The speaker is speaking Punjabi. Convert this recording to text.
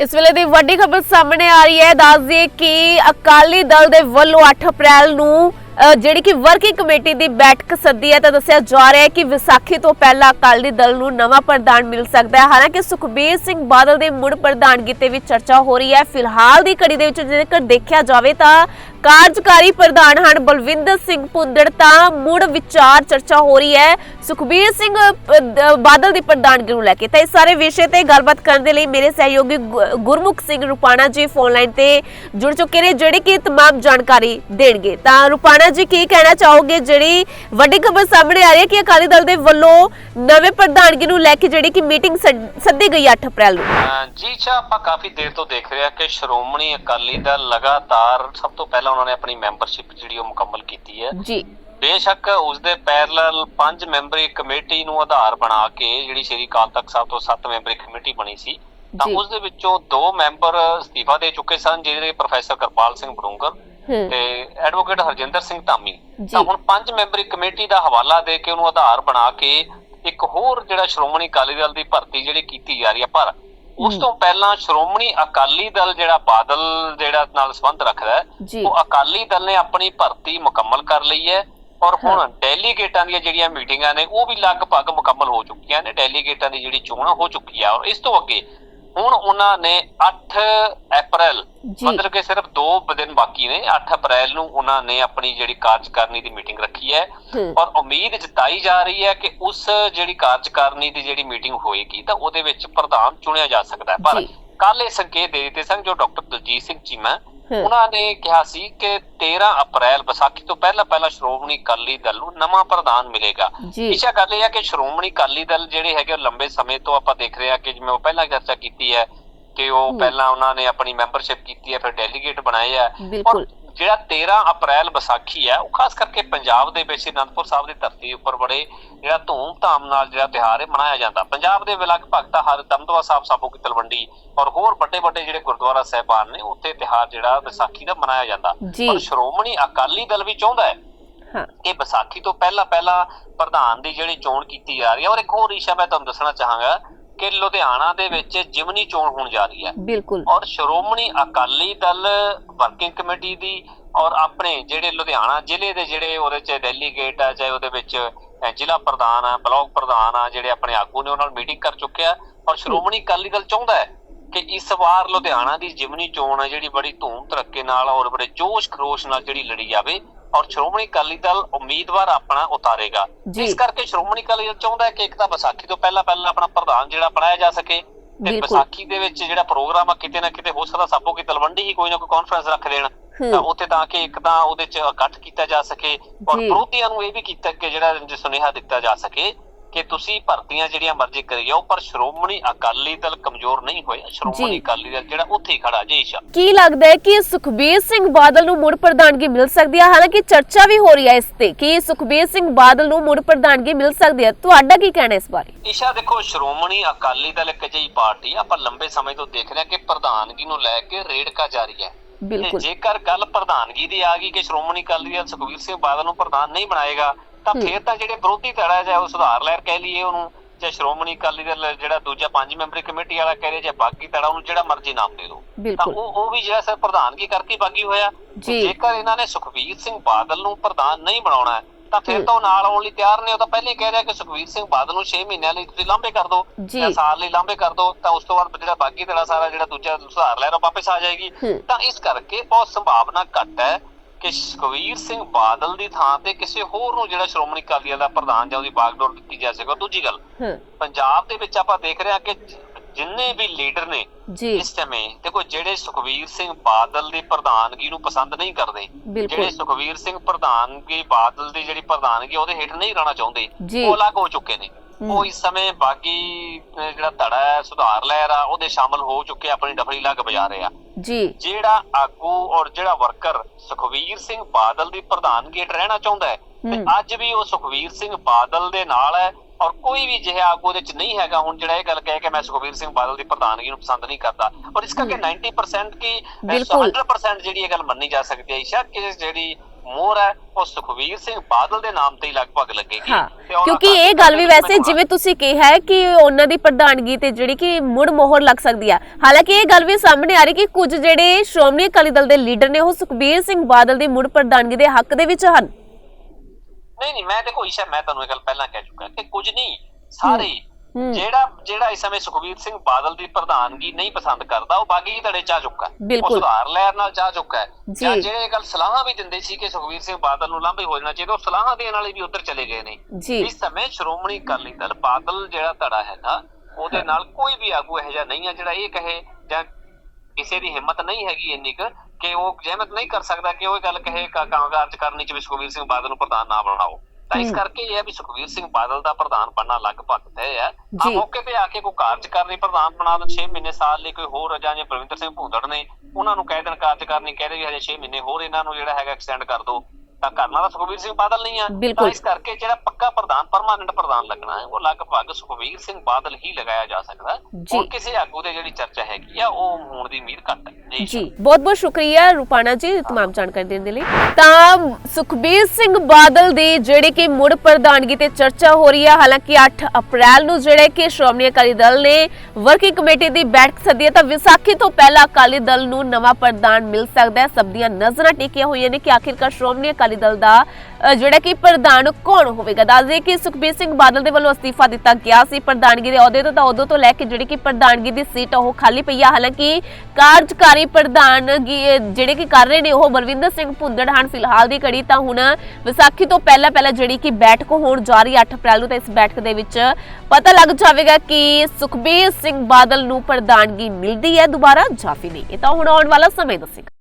ਇਸ ਵੇਲੇ ਦੀ ਵੱਡੀ ਖਬਰ ਸਾਹਮਣੇ ਆ ਰਹੀ ਹੈ। ਦੱਸ ਦਈਏ ਕਿ ਅਕਾਲੀ ਦਲ ਦੇ ਵੱਲੋਂ 8 ਅਪ੍ਰੈਲ ਨੂੰ ਜਿਹੜੀ ਕਿ ਵਰਕਿੰਗ ਕਮੇਟੀ ਦੀ ਬੈਠਕ ਸੱਦੀ ਹੈ ਤਾਂ ਦੱਸਿਆ ਜਾ ਰਿਹਾ ਹੈ ਕਿ ਵਿਸਾਖੀ ਤੋਂ ਪਹਿਲਾਂ ਅਕਾਲੀ ਦਲ ਨੂੰ ਨਵਾਂ ਪ੍ਰਧਾਨ ਮਿਲ ਸਕਦਾ ਹੈ। ਹਾਲਾਂਕਿ ਸੁਖਬੀਰ ਸਿੰਘ ਬਾਦਲ ਦੇ ਮੁੜ ਪ੍ਰਧਾਨਗੀ ਤੇ ਵੀ ਚਰਚਾ ਹੋ ਰਹੀ ਹੈ। ਫਿਲਹਾਲ ਦੀ ਘੜੀ ਦੇ ਵਿੱਚ ਜੇਕਰ ਦੇਖਿਆ ਜਾਵੇ ਤਾਂ ਕਾਰਜਕਾਰੀ ਪ੍ਰਧਾਨ ਹਨ ਬਲਵਿੰਦਰ ਸਿੰਘ ਭੁੰਦੜ ਤਾਂ ਮੁੜ ਵਿਚਾਰ ਚਰਚਾ ਹੋ ਰਹੀ ਹੈ ਸੁਖਬੀਰ ਸਿੰਘ ਅ, ਦ- ਬਾਦਲ ਦੀ ਪ੍ਰਧਾਨਗੀ ਨੂੰ ਲੈ ਕੇ ਤਾਂ ਇਸ ਸਾਰੇ ਵਿਸ਼ੇ ਤੇ ਗੱਲਬਾਤ ਕਰਨ ਦੇ ਲਈ ਮੇਰੇ ਸਹਿਯੋਗੀ ਗੁ- ਗੁਰਮੁਖ ਸਿੰਘ ਰੁਪਾਣਾ ਜੀ ਫੋਨ ਲਾਈਨ ਤੇ ਜੁੜ ਚੁੱਕੇ ਨੇ ਜਿਹੜੇ ਕਿ तमाम ਜਾਣਕਾਰੀ ਦੇਣਗੇ ਤਾਂ ਰੁਪਾਣਾ ਜੀ ਕੀ ਕਹਿਣਾ ਚਾਹੋਗੇ ਜਿਹੜੀ ਵੱਡੀ ਖਬਰ ਸਾਹਮਣੇ ਆ ਰਹੀ ਹੈ ਕਿ ਅਕਾਲੀ ਦਲ ਦੇ ਵੱਲੋਂ ਨਵੇਂ ਪ੍ਰਧਾਨਗੀ ਨੂੰ ਲੈ ਕੇ ਜਿਹੜੀ ਕਿ ਮੀਟਿੰਗ ਸੱਦੀ ਗਈ 8 ਅਪ੍ਰੈਲ ਨੂੰ ਅਹ ਜੀ ਚਾ ਆਪਾਂ ਕਾਫੀ ਦੇਰ ਤੋਂ ਦੇਖ ਰਹੇ ਹਾਂ ਕਿ ਸ਼੍ਰੋਮਣੀ ਅਕਾਲੀ ਦਲ ਲਗਾਤਾਰ ਸਭ ਤੋਂ ਪਹਿਲਾਂ ਉਹਨਾਂ ਨੇ ਆਪਣੀ ਮੈਂਬਰਸ਼ਿਪ ਜਿਹੜੀ ਉਹ ਮੁਕੰਮਲ ਕੀਤੀ ਹੈ ਜੀ ਬੇਸ਼ੱਕ ਉਸ ਦੇ ਪੈਰਲਲ ਪੰਜ ਮੈਂਬਰੀ ਕਮੇਟੀ ਨੂੰ ਆਧਾਰ ਬਣਾ ਕੇ ਜਿਹੜੀ ਸ਼੍ਰੀ ਅਕਾਲ ਤਖਤ ਸਾਹਿਬ ਤੋਂ ਸੱਤ ਮੈਂਬਰੀ ਕਮੇਟੀ ਬਣੀ ਸੀ ਤਾਂ। ਉਸ ਦੇ ਵਿੱਚੋਂ ਦੋ ਮੈਂਬਰ ਅਸਤੀਫਾ ਦੇ ਚੁੱਕੇ ਸਨ ਜਿਹੜੇ ਪ੍ਰੋਫੈਸਰ ਕਿਰਪਾਲ ਸਿੰਘ ਬਡੂੰਗਰ ਹੂੰ ਤੇ ਐਡਵੋਕੇਟ ਹਰਜਿੰਦਰ ਸਿੰਘ ਧਾਮੀ। ਤਾਂ ਹੁਣ ਪੰਜ ਮੈਂਬਰੀ ਕਮੇਟੀ ਦਾ ਹਵਾਲਾ ਦੇ ਕੇ ਉਹਨੂੰ ਆਧਾਰ ਬਣਾ ਕੇ ਇੱਕ ਹੋਰ ਜਿਹੜਾ ਸ਼੍ਰੋਮਣੀ ਅਕਾਲੀ ਦਲ ਦੀ ਭਰਤੀ ਜਿਹੜੀ ਕੀਤੀ ਜਾ ਰਹੀ ਹੈ ਪਰ ਉਸ ਤੋਂ ਪਹਿਲਾਂ ਸ਼੍ਰੋਮਣੀ ਅਕਾਲੀ ਦਲ ਜਿਹੜਾ ਬਾਦਲ ਜਿਹੜਾ ਨਾਲ ਸੰਬੰਧ ਰੱਖਦਾ ਉਹ ਅਕਾਲੀ ਦਲ ਨੇ ਆਪਣੀ ਭਰਤੀ ਮੁਕੰਮਲ ਕਰ ਲਈ ਹੈ ਔਰ ਹੁਣ ਡੈਲੀਗੇਟਾਂ ਦੀਆਂ ਜਿਹੜੀਆਂ ਮੀਟਿੰਗਾਂ ਨੇ ਉਹ ਵੀ ਲਗਭਗ ਮੁਕੰਮਲ ਹੋ ਚੁੱਕੀਆਂ ਨੇ ਡੈਲੀਗੇਟਾਂ ਦੀ ਜਿਹੜੀ ਚੋਣ ਹੋ ਚੁੱਕੀ ਹੈ ਔਰ ਇਸ ਤੋਂ ਅੱਗੇ ਹੁਣ ਉਹਨਾਂ ਨੇ 8 ਅਪ੍ਰੈਲ। ਮਤਲਬ ਕਿ ਸਿਰਫ 2 ਦਿਨ ਬਾਕੀ ਨੇ 8 ਅਪ੍ਰੈਲ ਨੂੰ ਉਹਨਾਂ ਨੇ ਆਪਣੀ ਜਿਹੜੀ ਕਾਰਜਕਾਰਨੀ ਦੀ ਮੀਟਿੰਗ ਰੱਖੀ ਹੈ ਔਰ ਉਮੀਦ ਜਤਾਈ ਜਾ ਰਹੀ ਹੈ ਕਿ ਉਸ ਜਿਹੜੀ ਕਾਰਜਕਾਰਨੀ ਦੀ ਜਿਹੜੀ ਮੀਟਿੰਗ ਹੋਏਗੀ ਤਾਂ ਉਹਦੇ ਵਿੱਚ ਪ੍ਰਧਾਨ ਚੁਣਿਆ ਜਾ ਸਕਦਾ ਹੈ ਪਰ। ਕੱਲ ਇਹ ਸੰਕੇਤ ਦੇ ਦਿੱਤੇ ਸਨ ਜੋ ਡਾਕਟਰ ਦਲਜੀਤ ਸਿੰਘ ਚੀਮਾ। ਉਹਨਾਂ ਨੇ ਕਿਹਾ ਸੀ ਕਿ 13 ਅਪ੍ਰੈਲ ਵਿਸਾਖੀ ਤੋਂ ਪਹਿਲਾਂ ਪਹਿਲਾਂ ਸ਼੍ਰੋਮਣੀ ਅਕਾਲੀ ਦਲ ਨੂੰ ਨਵਾਂ ਪ੍ਰਧਾਨ ਮਿਲੇਗਾ ਇਸ਼ਾ ਗੱਲ ਇਹ ਹੈ ਕਿ ਸ਼੍ਰੋਮਣੀ ਅਕਾਲੀ ਦਲ ਜਿਹੜੇ ਹੈਗੇ ਉਹ ਲੰਬੇ ਸਮੇਂ ਤੋਂ ਆਪਾਂ ਦੇਖ ਰਹੇ ਹਾਂ ਕਿ ਜਿਵੇਂ ਉਹ ਪਹਿਲਾਂ ਚਰਚਾ ਕੀਤੀ ਹੈ ਕਿ ਉਹ। ਪਹਿਲਾਂ ਉਹਨਾਂ ਨੇ ਆਪਣੀ ਮੈਂਬਰਸ਼ਿਪ ਕੀਤੀ ਹੈ ਫਿਰ ਡੈਲੀਗੇਟ ਬਣਾਏ ਆ ਬਿਲਕੁਲ। ਜਿਹੜਾ 13 ਅਪ੍ਰੈਲ ਵਿਸਾਖੀ ਹੈ ਉਹ ਖਾਸ ਕਰਕੇ ਪੰਜਾਬ ਦੇ ਵਿੱਚ ਅਨੰਦਪੁਰ ਸਾਹਿਬ ਦੀ ਧਰਤੀ ਉੱਪਰ ਬੜੇ ਜਿਹੜਾ ਧੂਮ-ਧਾਮ ਨਾਲ ਜਿਹੜਾ ਤਿਉਹਾਰ ਹੈ ਮਨਾਇਆ ਜਾਂਦਾ। ਪੰਜਾਬ ਦੇ ਲਗਭਗ ਤਾਂ ਹਰ ਦਮਦਮਾ ਸਾਹਿਬ ਸਾਬੋ ਕੀ ਤਲਵੰਡੀ ਔਰ ਹੋਰ ਵੱਡੇ-ਵੱਡੇ ਜਿਹੜੇ ਗੁਰਦੁਆਰਾ ਸਾਹਿਬਾਨ ਨੇ ਉੱਥੇ ਤਿਉਹਾਰ ਜਿਹੜਾ ਵਿਸਾਖੀ ਦਾ ਮਨਾਇਆ ਜਾਂਦਾ। ਪਰ ਸ਼੍ਰੋਮਣੀ ਅਕਾਲੀ ਦਲ ਵੀ ਚਾਹੁੰਦਾ ਹੈ ਹਾਂ। ਕਿ ਵਿਸਾਖੀ ਤੋਂ ਪਹਿਲਾਂ ਪਹਿਲਾਂ ਪ੍ਰਧਾਨ ਦੀ ਜਿਹੜੀ ਚੋਣ ਕੀਤੀ ਜਾ ਰਹੀ ਹੈ। ਔਰ ਇੱਕ ਹੋਰ ਇਸ਼ਾ ਮੈਂ ਤੁਹਾਨੂੰ ਦੱਸਣਾ ਚਾਹਾਂਗਾ ਕਿ ਲੁਧਿਆਣਾ ਦੇ ਵਿੱਚ ਜਿਮਨੀ ਚੋਣ ਹੋਣ ਜਾ ਰਹੀ ਹੈ। ਬਿਲਕੁਲ। ਔਰ ਸ਼੍ਰੋਮਣੀ ਅਕਾਲੀ ਦਲ ਵਰਕਿੰਗ ਕਮੇਟੀ ਦੀ ਔਰ ਆਪਣੇ ਜਿਹੜੇ ਲੁਧਿਆਣਾ ਜ਼ਿਲ੍ਹੇ ਦੇ ਜਿਹੜੇ ਉਹਦੇ ਚ ਡੈਲੀਗੇਟ ਆ ਚਾਹੇ ਉਹਦੇ ਵਿੱਚ ਜ਼ਿਲ੍ਹਾ ਪ੍ਰਧਾਨ ਆ ਬਲਾਕ ਪ੍ਰਧਾਨ ਆ ਜਿਹੜੇ ਆਪਣੇ ਆਗੂ ਨੇ ਉਹਨਾਂ ਨਾਲ ਮੀਟਿੰਗ ਕਰ ਚੁੱਕਿਆ ਔਰ ਸ਼੍ਰੋਮਣੀ ਅਕਾਲੀ ਦਲ ਚਾਹੁੰਦਾ ਹੈ ਕਿ ਇਸ ਵਾਰ ਲੁਧਿਆਣਾ ਦੀ ਜਿਮਨੀ ਚੋਣ ਹੈ ਜਿਹੜੀ ਬੜੀ ਧੂਮ ਧੜੱਕੇ ਨਾਲ ਔਰ ਬੜੇ ਜੋਸ਼ ਖਰੋਸ਼ ਨਾਲ ਜਿਹੜੀ ਲੜੀ ਜਾਵੇ ਔਰ ਸ਼੍ਰੋਮਣੀ ਅਕਾਲੀ ਦਲ ਉਮੀਦਵਾਰ ਆਪਣਾ ਉਤਾਰੇਗਾ। ਇਸ ਕਰਕੇ ਸ਼੍ਰੋਮਣੀ ਅਕਾਲੀ ਦਲ ਚਾਹੁੰਦਾ ਹੈ ਕਿ ਇੱਕ ਤਾਂ ਵਿਸਾਖੀ ਤੋਂ ਪਹਿਲਾਂ ਪਹਿਲਾਂ ਆਪਣਾ ਪ੍ਰਧਾਨ ਜਿਹੜਾ ਬਣਾਇਆ ਜਾ ਸਕੇ ਤੇ। ਵਿਸਾਖੀ ਦੇ ਵਿੱਚ ਜਿਹੜਾ ਪ੍ਰੋਗਰਾਮ ਆ ਕਿਤੇ ਨਾ ਕਿਤੇ ਹੋ ਸਕਦਾ ਸਾਬੋ ਕੀ ਤਲਵੰਡੀ ਹੀ ਕੋਈ ਨਾ ਕੋਈ ਕਾਨਫਰੰਸ ਰੱਖ ਦੇਣ। ਤਾਂ ਉੱਥੇ ਤਾਂ ਕਿ ਇੱਕ ਤਾਂ ਉਹਦੇ ਚ ਇਕੱਠ ਕੀਤਾ ਜਾ ਸਕੇ ਔਰ। ਵਿਰੋਧੀਆਂ ਨੂੰ ਇਹ ਵੀ ਕੀਤਾ ਕਿ ਜਿਹੜਾ ਸੁਨੇਹਾ ਦਿੱਤਾ ਜਾ ਸਕੇ ਕਿ ਤੁਸੀਂ ਭਰਤੀਆਂ ਜਿਹੜੀਆਂ ਮਰਜ਼ੀ ਕਰੀ ਜਾਓ ਪਰ ਸ਼੍ਰੋਮਣੀ ਅਕਾਲੀ ਦਲ ਕਮਜ਼ੋਰ ਨਹੀਂ ਹੋਇਆ ਸ਼੍ਰੋਮਣੀ। ਅਕਾਲੀ ਦਲ ਜਿਹੜਾ ਉੱਥੇ ਹੀ ਖੜਾ ਜੇ ਈਸ਼ਾ ਕੀ ਲੱਗਦਾ ਹੈ ਕਿ ਸੁਖਬੀਰ ਸਿੰਘ ਬਾਦਲ ਨੂੰ ਮੁੜ ਪ੍ਰਧਾਨਗੀ ਮਿਲ ਸਕਦੀ ਹੈ? ਹਾਲਾਂਕਿ ਚਰਚਾ ਵੀ ਹੋ ਰਹੀ ਹੈ ਇਸ ਤੇ ਕਿ ਸੁਖਬੀਰ ਸਿੰਘ ਬਾਦਲ ਨੂੰ ਮੁੜ ਪ੍ਰਧਾਨਗੀ ਮਿਲ ਸਕਦੀ ਹੈ। ਤੁਹਾਡਾ ਕੀ ਕਹਿਣਾ ਇਸ ਬਾਰੇ? ਈਸ਼ਾ ਦੇਖੋ ਸ਼੍ਰੋਮਣੀ ਅਕਾਲੀ ਦਲ ਇੱਕ ਅਜਿਹੀ ਪਾਰਟੀ ਆ, ਆਪਾਂ ਲੰਬੇ ਸਮੇਂ ਤੋਂ ਦੇਖ ਰਹੇ ਹਾਂ ਕਿ ਪ੍ਰਧਾਨਗੀ ਨੂੰ ਲੈ ਕੇ ਰੇੜਕਾ ਜਾਰੀ ਹੈ। ਬਿਲਕੁਲ। ਜੇਕਰ ਗੱਲ ਪ੍ਰਧਾਨਗੀ ਦੀ ਆ ਗਈ ਕਿ ਸ਼੍ਰੋਮਣੀ ਅਕਾਲੀ ਦਲ ਸੁਖਬੀਰ ਸਿੰਘ ਬਾਦਲ ਨੂੰ ਪ੍ਰਧਾਨ ਨਹੀਂ ਬਣਾਏਗਾ ਤਾਂ। ਫਿਰ ਤਾਂ ਜਿਹੜੇ ਵਿਰੋਧੀ ਧੜਾ ਹੈ, ਉਹ ਸੁਧਾਰ ਲਹਿਰ ਕਹਿ ਲਈਏ ਉਹਨੂੰ ਜਾਂ ਸ਼੍ਰੋਮਣੀ ਅਕਾਲੀ ਦਲ ਜਿਹੜਾ ਦੂਜਾ ਪੰਜ ਮੈਂਬਰੀ ਕਮੇਟੀ ਵਾਲਾ ਕਹਿ ਰਿਹਾ ਜਾਂ ਬਾਕੀ ਧੜਾ ਉਹਨੂੰ ਜਿਹੜਾ ਮਰਜ਼ੀ ਨਾਮ ਦੇ ਦਿਓ ਤਾਂ ਉਹ ਉਹ ਵੀ ਜਿਹੜਾ ਸਰ ਪ੍ਰਧਾਨਗੀ ਕਰਕੇ ਬਾਗੀ ਹੋਇਆ। ਜੇਕਰ ਇਹਨਾਂ ਨੇ ਸੁਖਬੀਰ ਸਿੰਘ ਬਾਦਲ ਨੂੰ ਪ੍ਰਧਾਨ ਨਹੀਂ ਬਣਾਉਣਾ ਤਾਂ ਫਿਰ। ਤਾਂ ਉਹ ਨਾਲ ਆਉਣ ਲਈ ਤਿਆਰ ਨੇ ਉਹ ਤਾਂ ਪਹਿਲੇ ਹੀ ਕਹਿ ਰਿਹਾ ਕਿ ਸੁਖਬੀਰ ਸਿੰਘ ਬਾਦਲ ਨੂੰ 6 ਮਹੀਨਿਆਂ ਲਈ ਤੁਸੀਂ ਲਾਂਭੇ ਕਰ ਦਿਓ ਜੀ। ਸਾਲ ਲਈ ਲਾਂਭੇ ਕਰ ਦਿਓ ਤਾਂ ਉਸ ਤੋਂ ਬਾਅਦ ਜਿਹੜਾ ਬਾਕੀ ਧੜਾ ਸਾਰਾ ਜਿਹੜਾ ਦੂਜਾ ਸੁਧਾਰ ਲਹਿਰ ਉਹ ਵਾਪਸ ਆ ਜਾਏਗੀ। ਤਾਂ ਇਸ ਕਰਕੇ ਬਹੁਤ ਸੰਭਾਵਨਾ ਘੱਟ ਹੈ ਕਿ ਸੁਖਬੀਰ ਸਿੰਘ ਬਾਦਲ ਦੀ ਥਾਂ ਤੇ ਕਿਸੇ ਹੋਰ ਨੂੰ ਜਿਹੜਾ ਸ਼੍ਰੋਮਣੀ ਅਕਾਲੀ ਦਲ ਦਾ ਪ੍ਰਧਾਨ ਜਾਂ ਉਹਦੀ ਬਾਗਡੋਰ ਦਿੱਤੀ ਜਾ ਸਕੇ ਦੂਜੀ ਗੱਲ ਪੰਜਾਬ ਦੇ ਵਿੱਚ ਆਪਾਂ ਦੇਖ ਰਹੇ ਹਾਂ ਕਿ ਜਿੰਨੇ ਵੀ ਲੀਡਰ ਨੇ ਇਸ ਸਮੇਂ ਦੇਖੋ ਜਿਹੜੇ ਸੁਖਬੀਰ ਸਿੰਘ ਬਾਦਲ ਦੀ ਪ੍ਰਧਾਨਗੀ ਨੂੰ ਪਸੰਦ ਨਹੀਂ ਕਰਦੇ। ਜਿਹੜੇ ਸੁਖਬੀਰ ਸਿੰਘ ਪ੍ਰਧਾਨਗੀ ਬਾਦਲ ਦੀ ਜਿਹੜੀ ਪ੍ਰਧਾਨਗੀ ਉਹਦੇ ਹੇਠ ਨਹੀਂ ਰਹਿਣਾ ਚਾਹੁੰਦੇ। ਉਹ ਅਲੱਗ ਹੋ ਚੁੱਕੇ ਨੇ। ਉਹ ਇਸ ਸਮੇਂ ਬਾਗੀ ਜਿਹੜਾ ਧੜਾ ਹੈ ਸੁਧਾਰ ਲਹਿਰ ਆ ਉਹਦੇ ਸ਼ਾਮਲ ਹੋ ਚੁੱਕੇ ਆਪਣੀ ਡਫਲੀ ਲੱਗ ਵਜਾ ਰਹੇ ਆ ਜੀ ਜਿਹੜਾ ਆਗੂ ਔਰ ਜਿਹੜਾ ਵਰਕਰ ਸੁਖਵੀਰ ਸਿੰਘ ਬਾਦਲ ਦੀ ਪ੍ਰਧਾਨਗੀ ਹੇਠ ਰਹਿਣਾ ਚਾਹੁੰਦਾ ਹੈ ਤੇ। ਅੱਜ ਵੀ ਉਹ ਸੁਖਵੀਰ ਸਿੰਘ ਬਾਦਲ ਦੇ ਨਾਲ ਹੈ ਔਰ ਕੋਈ ਵੀ ਜਿਹੜਾ ਆਗੂ ਉਹਦੇ ਚ ਨਹੀਂ ਹੈਗਾ ਹੁਣ ਜਿਹੜਾ ਇਹ ਗੱਲ ਕਹੇ ਕਿ ਮੈਂ ਸੁਖਵੀਰ ਸਿੰਘ ਬਾਦਲ ਦੀ ਪ੍ਰਧਾਨਗੀ ਨੂੰ ਪਸੰਦ ਨਹੀਂ ਕਰਦਾ ਔਰ ਇਸ ਕਰਕੇ 90% ਕੀ ਬਿਲਕੁਲ। 100% ਜਿਹੜੀ ਇਹ ਗੱਲ ਮੰਨੀ ਜਾ ਸਕਦੀ ਹੈ ਇਸ਼ਾ ਕਿ ਜਿਹੜੀ ਮੋਹਰ ਹੈ ਉਹ ਸੁਖਵੀਰ ਸਿੰਘ ਬਾਦਲ ਦੇ ਨਾਮ ਤੇ ਹੀ ਲਗਭਗ ਲੱਗੇਗੀ। ਹਾਂ ਕਿਉਂਕਿ ਇਹ ਗੱਲ ਵੀ ਵੈਸੇ ਜਿਵੇਂ ਤੁਸੀਂ ਕਿਹਾ ਹੈ ਕਿ ਉਹਨਾਂ ਦੀ ਪ੍ਰਧਾਨਗੀ ਤੇ ਜਿਹੜੀ ਕਿ ਮੁੜ ਮੋਹਰ ਲੱਗ ਸਕਦੀ ਆ। ਹਾਲਾਂਕਿ ਇਹ ਗੱਲ ਵੀ ਸਾਹਮਣੇ ਆ ਰਹੀ ਕਿ ਕੁਝ ਜਿਹੜੇ ਸ਼੍ਰੋਮਣੀ ਅਕਾਲੀ ਦਲ ਦੇ ਲੀਡਰ ਨੇ ਉਹ ਸੁਖਬੀਰ ਸਿੰਘ ਬਾਦਲ ਦੀ ਮੁੜ ਪ੍ਰਧਾਨਗੀ ਦੇ ਹੱਕ ਦੇ ਵਿੱਚ ਹਨ। ਨਹੀਂ ਨਹੀਂ ਮੈਂ ਦੇਖੋ ਈਸ਼ਾ ਮੈਂ ਤੁਹਾਨੂੰ ਇਹ ਗੱਲ ਪਹਿਲਾਂ ਕਹਿ ਚੁੱਕਾ ਕਿ ਕੁਝ ਨਹੀਂ ਸਾਰੇ ਜਿਹੜਾ ਜਿਹੜਾ ਇਸ ਸਮੇਂ ਸੁਖਬੀਰ ਸਿੰਘ ਬਾਦਲ ਦੀ ਪ੍ਰਧਾਨਗੀ ਨਹੀਂ ਪਸੰਦ ਕਰਦਾ ਉਹ ਬਾਗੀ ਧੜੇ ਚਾਹ ਚੁੱਕਾ ਹੈ। ਉਹ। ਸੁਧਾਰ ਲਹਿਰ ਨਾਲ ਚਾਹ ਚੁੱਕਾ ਹੈ ਜੀ। ਜਿਹੜੇ ਗੱਲ ਸਲਾਹਾਂ ਵੀ ਦਿੰਦੇ ਸੀ ਕਿ ਸੁਖਬੀਰ ਸਿੰਘ ਬਾਦਲ ਨੂੰ ਲਾਂਭੇ ਹੋ ਜਾਣਾ ਚਾਹੀਦਾ ਉਹ ਸਲਾਹਾਂ ਦੇਣ ਵਾਲੇ ਵੀ ਉੱਧਰ ਚਲੇ ਗਏ ਨੇ ਇਸ ਸਮੇਂ ਸ਼੍ਰੋਮਣੀ ਅਕਾਲੀ ਦਲ ਬਾਦਲ ਜਿਹੜਾ ਧੜਾ ਹੈਗਾ ਉਹਦੇ ਨਾਲ ਕੋਈ ਵੀ ਆਗੂ ਇਹੋ ਜਿਹਾ ਨਹੀਂ ਹੈ ਜਿਹੜਾ ਇਹ ਕਹੇ ਜਾਂ ਕਿਸੇ ਦੀ ਹਿੰਮਤ ਨਹੀਂ ਹੈਗੀ ਇੰਨੀ ਕੁ ਕਿ ਉਹ ਜਹਿਮਤ ਨਹੀਂ ਕਰ ਸਕਦਾ ਕਿ ਉਹ ਇਹ ਗੱਲ ਕਹੇ ਕਾ- ਕਾਰਜ ਕਰਨੀ ਚ ਵੀ ਸੁਖਬੀਰ ਸਿੰਘ ਬਾਦਲ ਨੂੰ ਪ੍ਰਧਾਨ ਨਾ ਬਣਾਓ ਤਾਂ ਇਸ। ਕਰਕੇ ਇਹ ਹੈ ਵੀ ਸੁਖਬੀਰ ਸਿੰਘ ਬਾਦਲ ਦਾ ਪ੍ਰਧਾਨ ਬਣਨਾ ਲਗਭਗ ਤੈਅ ਹੈ ਆ। ਮੌਕੇ ਤੇ ਆ ਕੇ ਕੋਈ ਕਾਰਜਕਾਰਨੀ ਪ੍ਰਧਾਨ ਬਣਾ ਦੇਣ 6 ਮਹੀਨੇ ਸਾਲ ਲਈ ਕੋਈ ਹੋਰ ਜਾਂ ਜੇ ਪ੍ਰਵਿੰਦਰ ਸਿੰਘ ਭੂੰਦੜ ਨੇ ਉਹਨਾਂ ਨੂੰ ਕਹਿ ਦੇਣ ਕਾਰਜਕਾਰਨੀ ਕਹਿ ਦੇ ਵੀ ਹਜੇ 6 ਮਹੀਨੇ ਹੋਰ ਇਹਨਾਂ ਨੂੰ ਜਿਹੜਾ ਹੈਗਾ ਐਕਸਟੈਂਡ ਕਰ ਦਿਓ ਤਾਂ ਕਰਨਾ ਤਾਂ ਸੁਖਬੀਰ ਸਿੰਘ ਬਾਦਲ ਨਹੀਂ ਆ ਬਿਲਕੁਲ। ਤਾਂ ਇਸ ਕਰਕੇ ਜਿਹੜਾ ਪੱਕਾ ਪ੍ਰਧਾਨ ਪਰਮਾਨੈਂਟ ਪ੍ਰਧਾਨ ਲੱਗਣਾ ਹੈ ਉਹ ਲਗਭਗ ਸੁਖਬੀਰ ਸਿੰਘ ਬਾਦਲ ਹੀ ਲਗਾਇਆ ਜਾ ਸਕਦਾ ਹੈ ਜੀ। ਹੋਰ ਕਿਸੇ ਆਗੂ ਦੇ ਜਿਹੜੀ ਚਰਚਾ ਹੈਗੀ ਆ ਉਹ ਹੋਣ ਦੀ ਉਮੀਦ ਘੱਟ ਹੈ ਜੀ ਜੀ ਬਹੁਤ ਬਹੁਤ ਸ਼ੁਕਰੀਆ ਰੂਪਾਣਾ ਜੀ तमाम ਜਾਣਕਾਰੀ ਦੇਣ ਦੇ ਲਈ ਤਾਂ ਸੁਖਬੀਰ ਸਿੰਘ ਬਾਦਲ ਦੀ ਜਿਹੜੀ ਕਿ ਮੁੜ ਪ੍ਰਧਾਨਗੀ ਤੇ ਚਰਚਾ ਹੋ ਰਹੀ ਹੈ ਹਾਲਾਂਕਿ 8 ਅਪ੍ਰੈਲ ਨੂੰ ਜਿਹੜੇ ਕਿ ਸ਼੍ਰੋਮਣੀ ਅਕਾਲੀ ਦਲ ਨੇ ਵਰਕਿੰਗ ਕਮੇਟੀ ਦੀ ਬੈਠਕ ਸੱਦੀ ਹੈ ਤਾਂ ਵਿਸਾਖੀ ਤੋਂ ਪਹਿਲਾਂ ਅਕਾਲੀ ਦਲ ਨੂੰ ਨਵਾਂ ਪ੍ਰਧਾਨ ਮਿਲ ਸਕਦਾ ਹੈ ਸਭ ਦੀਆਂ ਨਜ਼ਰਾਂ ਟਿਕੀਆਂ ਹੋਈਆਂ ਨੇ ਕਿ ਆਖਿਰਕਾਰ ਸ਼੍ਰੋਮਣੀ ਅਕਾਲੀ ਦਲ ਦਾ ਜਿਹੜਾ ਕਿ ਪ੍ਰਧਾਨ ਕੌਣ ਹੋਵੇਗਾ? ਦੱਸ ਕਿ ਸੁਖਬੀਰ ਸਿੰਘ ਬਾਦਲ ਦੇ ਵੱਲੋਂ ਅਸਤੀਫਾ ਦਿੱਤਾ ਗਿਆ ਸੀ ਪ੍ਰਧਾਨਗੀ ਦੇ ਅਹੁਦੇ ਤੋਂ, ਤਾਂ ਉਦੋਂ ਤੋਂ ਲੈ ਕੇ ਜਿਹੜੀ ਕਿ ਪ੍ਰਧਾਨਗੀ ਦੀ ਸੀਟ ਉਹ ਖਾਲੀ ਪਈ ਆ। ਹਾਲਾਂਕਿ ਕਾਰਜਕਾਰੀ ਪ੍ਰਧਾਨਗੀ ਜਿਹੜੇ ਕਿ ਕਰ ਰਹੇ ਨੇ, ਉਹ ਬਲਵਿੰਦਰ ਸਿੰਘ ਭੁੰਦੜ ਹਨ ਫਿਲਹਾਲ ਦੀ ਘੜੀ, ਤਾਂ ਹੁਣ ਵਿਸਾਖੀ ਤੋਂ ਪਹਿਲਾਂ ਪਹਿਲਾਂ ਜਿਹੜੀ ਕਿ ਬੈਠਕ ਹੋਣ ਜਾ ਰਹੀ ਹੈ 8 ਅਪ੍ਰੈਲ ਨੂੰ, ਤਾਂ ਇਸ ਬੈਠਕ ਦੇ ਵਿੱਚ ਪਤਾ ਲੱਗ ਜਾਵੇਗਾ ਕਿ ਸੁਖਬੀਰ ਸਿੰਘ ਬਾਦਲ ਨੂੰ ਪ੍ਰਧਾਨਗੀ ਮਿਲਦੀ ਹੈ ਦੁਬਾਰਾ ਜਾਂ ਫਿਰ ਨਹੀਂ। ਇਹ ਤਾਂ ਹੁਣ ਆਉਣ ਵਾਲਾ ਸਮੇਂ ਦੱਸੇਗਾ।